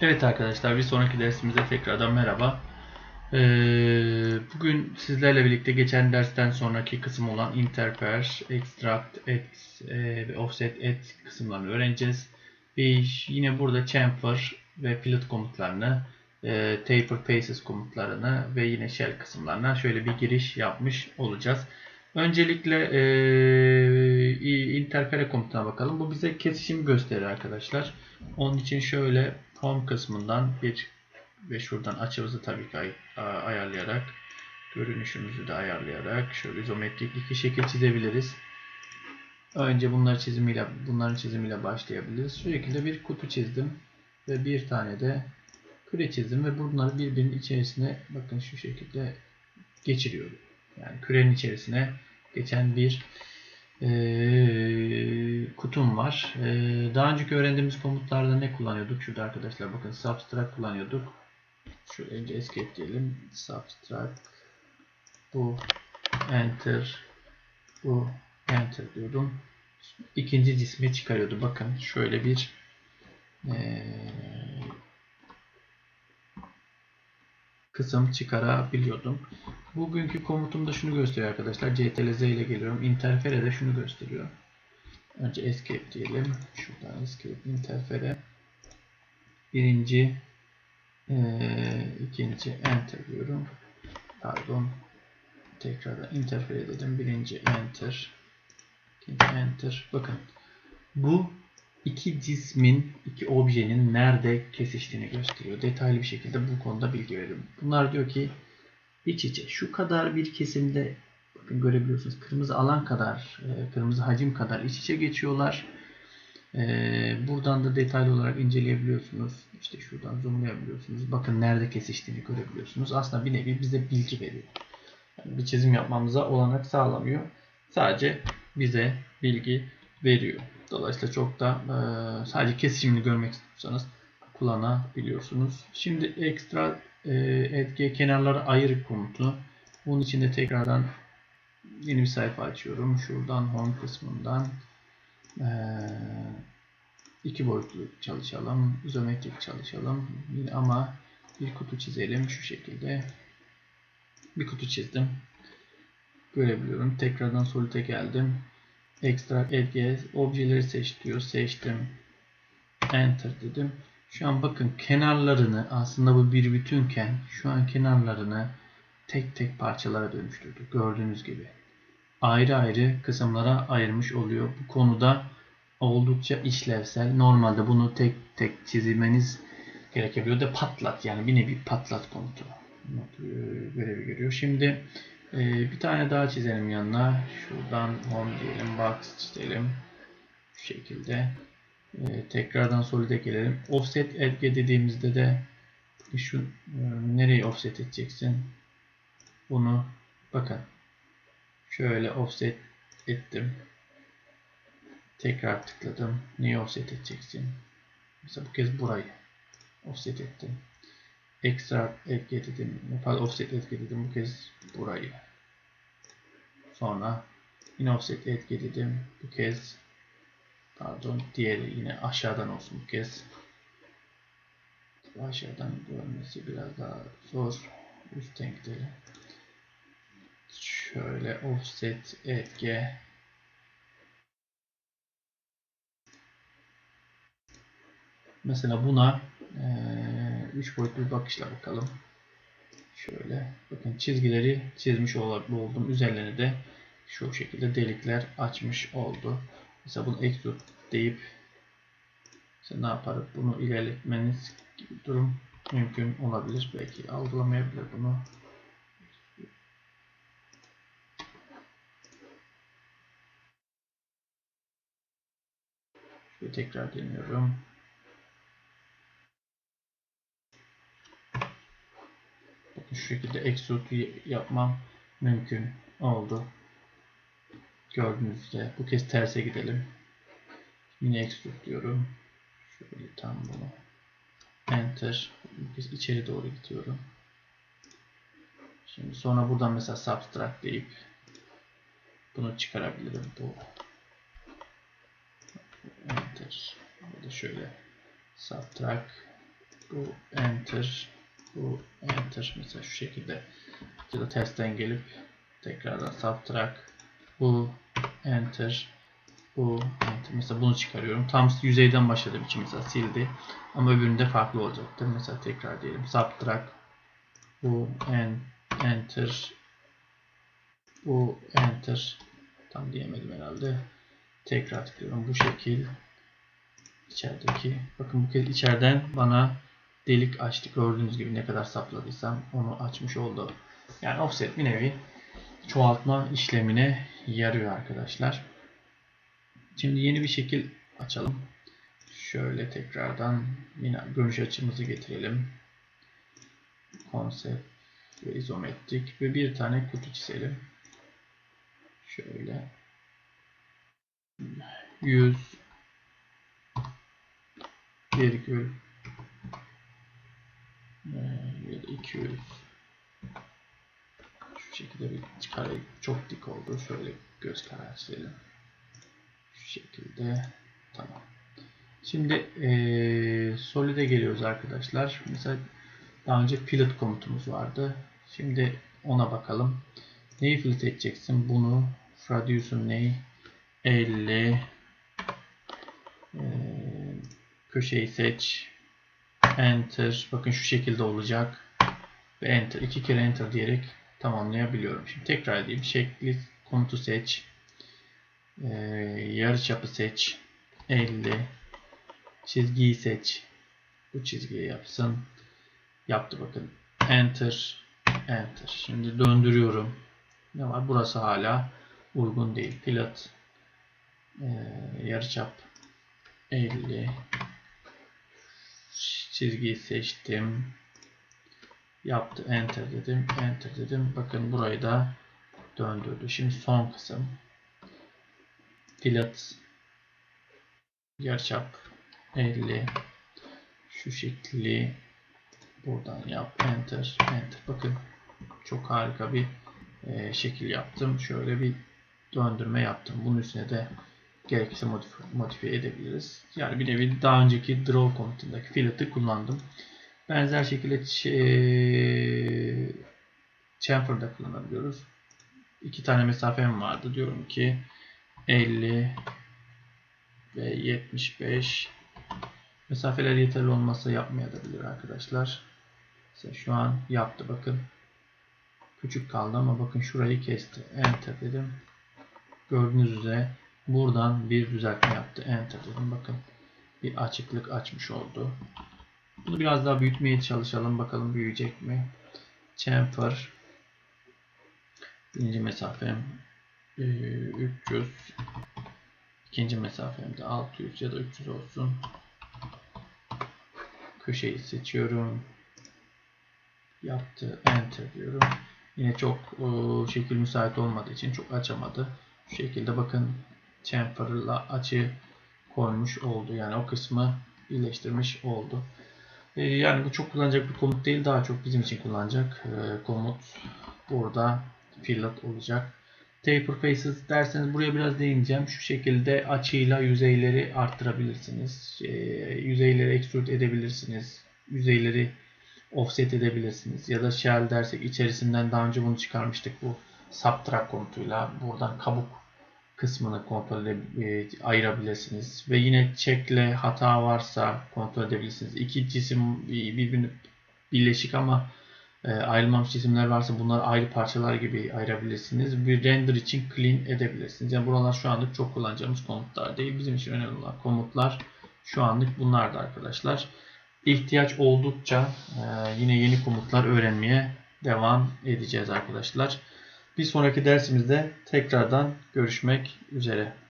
Evet arkadaşlar bir sonraki dersimize tekrardan merhaba. Ee, bugün sizlerle birlikte geçen dersten sonraki kısım olan interpare, extract, et e, ve offset et kısımlarını öğreneceğiz. Ve yine burada chamfer ve fillet komutlarını, e, taper paces komutlarını ve yine shell kısımlarına şöyle bir giriş yapmış olacağız. Öncelikle e, interpare komutuna bakalım. Bu bize kesişim gösterir arkadaşlar. Onun için şöyle home kısmından bir ve şuradan açımızı tabii ki ay ayarlayarak görünüşümüzü de ayarlayarak şöyle izometrik iki şekil çizebiliriz. Önce bunları çizimiyle bunların çizimiyle başlayabiliriz. Şu şekilde bir kutu çizdim ve bir tane de küre çizdim ve bunları birbirinin içerisine bakın şu şekilde geçiriyorum. Yani kürenin içerisine geçen bir kutum var. Daha önceki öğrendiğimiz komutlarda ne kullanıyorduk? Şurada arkadaşlar bakın subtract kullanıyorduk. Şöyle önce escape diyelim. Subtract bu enter bu enter diyordum. İkinci cismi çıkarıyordu. Bakın şöyle bir e, kısım çıkarabiliyordum. Bugünkü komutumda şunu gösteriyor arkadaşlar. CTRL-Z ile geliyorum. Interfere de şunu gösteriyor. Önce escape diyelim. Şuradan escape interfere. Birinci e, ikinci enter diyorum. Pardon. Tekrardan interfere dedim. Birinci enter. ikinci enter. Bakın. Bu iki cismin, iki objenin nerede kesiştiğini gösteriyor. Detaylı bir şekilde bu konuda bilgi veriyorum. Bunlar diyor ki iç içe şu kadar bir kesimde bakın görebiliyorsunuz kırmızı alan kadar, e, kırmızı hacim kadar iç içe geçiyorlar. E, buradan da detaylı olarak inceleyebiliyorsunuz. İşte şuradan zoomlayabiliyorsunuz. Bakın nerede kesiştiğini görebiliyorsunuz. Aslında bir nevi bize bilgi veriyor. Yani bir çizim yapmamıza olanak sağlamıyor. Sadece bize bilgi veriyor. Dolayısıyla çok da e, sadece kesişimini görmek istiyorsanız kullanabiliyorsunuz. Şimdi ekstra e, etki kenarları ayır komutu. Bunun için de tekrardan yeni bir sayfa açıyorum. Şuradan home kısmından e, iki boyutlu çalışalım. izometrik çalışalım. Ama bir kutu çizelim şu şekilde. Bir kutu çizdim. Görebiliyorum. Tekrardan solite geldim. Extract Edge objeleri seç diyor. Seçtim. Enter dedim. Şu an bakın kenarlarını aslında bu bir bütünken şu an kenarlarını tek tek parçalara dönüştürdük. Gördüğünüz gibi. Ayrı ayrı kısımlara ayırmış oluyor. Bu konuda oldukça işlevsel. Normalde bunu tek tek çizmeniz gerekebiliyor da patlat yani bir nevi patlat komutu görevi görüyor. Şimdi e, bir tane daha çizelim yanına. Şuradan home diyelim, box çizelim. Şu şekilde. E, tekrardan solide gelelim. Offset edge dediğimizde de şu e, nereyi offset edeceksin? Bunu bakın. Şöyle offset ettim. Tekrar tıkladım. Neyi offset edeceksin? Mesela bu kez burayı offset ettim. Ekstra etki dedim. Pardon offset etki dedim. Bu kez burayı. Sonra yine offset etki dedim. Bu kez Pardon diğeri yine aşağıdan olsun bu kez. Aşağıdan görmesi biraz daha zor. Üstten gidelim. Şöyle offset etki. Mesela buna 3 e, boyutlu bir bakışla bakalım. Şöyle bakın çizgileri çizmiş oldum. Üzerlerine de şu şekilde delikler açmış oldu. Mesela bunu extrude deyip işte ne yaparız? Bunu ilerletmeniz gibi durum mümkün olabilir. Belki algılamayabilir bunu. Şöyle tekrar deniyorum. Şu şekilde extrude yapmam mümkün oldu. Gördüğünüzde bu kez terse gidelim. Yine extrude diyorum. Şöyle tam bunu. Enter. Bu kez içeri doğru gidiyorum. Şimdi sonra buradan mesela subtract deyip bunu çıkarabilirim. Bu enter. Ya da şöyle subtract bu enter, bu enter mesela şu şekilde ya da testten gelip tekrardan subtract, bu enter, bu enter. Mesela bunu çıkarıyorum. Tam yüzeyden başladığım için mesela sildi. Ama öbüründe farklı olacaktır. Mesela tekrar diyelim subtract, bu en, enter, bu enter. Tam diyemedim herhalde. Tekrar tıklıyorum. Bu şekil içerideki bakın bu kez içeriden bana delik açtı. Gördüğünüz gibi ne kadar sapladıysam onu açmış oldu. Yani offset bir nevi çoğaltma işlemine yarıyor arkadaşlar. Şimdi yeni bir şekil açalım. Şöyle tekrardan yine görünüş açımızı getirelim. Konsept ve izometrik ve bir tane kutu çizelim. Şöyle 100 virgül ya da 200 şu şekilde bir kare çok dik oldu. Şöyle göz kararı çizelim. Şu şekilde tamam. Şimdi e, Solid'e geliyoruz arkadaşlar. Mesela daha önce fillet komutumuz vardı. Şimdi ona bakalım. Neyi fillet edeceksin? Bunu radius'un neyi? 50 e, köşeyi seç. Enter. Bakın şu şekilde olacak. Ve enter. iki kere enter diyerek tamamlayabiliyorum. Şimdi tekrar edeyim. Şekli komutu seç. E, yarıçapı seç. 50 çizgiyi seç. Bu çizgiyi yapsın. Yaptı bakın. Enter. Enter. Şimdi döndürüyorum. Ne var? Burası hala uygun değil. Pilot e, yarıçap 50 çizgiyi seçtim. Yaptı. Enter dedim. Enter dedim. Bakın burayı da döndürdü. Şimdi son kısım. Pilot yarıçap 50 şu şekli buradan yap. Enter. Enter. Bakın çok harika bir e, şekil yaptım. Şöyle bir döndürme yaptım. Bunun üstüne de gerekirse modifiye, modifiye edebiliriz. Yani bir nevi daha önceki draw komutundaki fillet'i kullandım. Benzer şekilde chamfer'da kullanabiliyoruz. İki tane mesafem vardı. Diyorum ki 50 ve 75 mesafeler yeterli olmazsa yapmayabilir arkadaşlar. Mesela şu an yaptı bakın. Küçük kaldı ama bakın şurayı kesti. Enter dedim. Gördüğünüz üzere buradan bir düzeltme yaptı. Enter dedim. Bakın bir açıklık açmış oldu. Bunu biraz daha büyütmeye çalışalım. Bakalım büyüyecek mi? Chamfer birinci mesafem 300 ikinci mesafem de 600 ya da 300 olsun. Köşeyi seçiyorum. Yaptı. Enter diyorum. Yine çok e, şekil müsait olmadığı için çok açamadı. Şu şekilde bakın chamfer'la açı koymuş oldu. Yani o kısmı birleştirmiş oldu. E, yani bu çok kullanacak bir komut değil. Daha çok bizim için kullanacak e, komut burada fillet olacak. Taper faces derseniz buraya biraz değineceğim. Şu şekilde açıyla yüzeyleri arttırabilirsiniz. E, yüzeyleri extrude edebilirsiniz. Yüzeyleri offset edebilirsiniz. Ya da shell dersek içerisinden daha önce bunu çıkarmıştık bu subtract komutuyla. Buradan kabuk kısmını kontrol e, ayırabilirsiniz. Ve yine checkle hata varsa kontrol edebilirsiniz. İki cisim birbirine birleşik ama e, ayrılmamış cisimler varsa bunları ayrı parçalar gibi ayırabilirsiniz. Bir render için clean edebilirsiniz. Yani buralar şu anlık çok kullanacağımız komutlar değil. Bizim için önemli olan komutlar şu anlık bunlardı arkadaşlar. İhtiyaç oldukça e, yine yeni komutlar öğrenmeye devam edeceğiz arkadaşlar. Bir sonraki dersimizde tekrardan görüşmek üzere.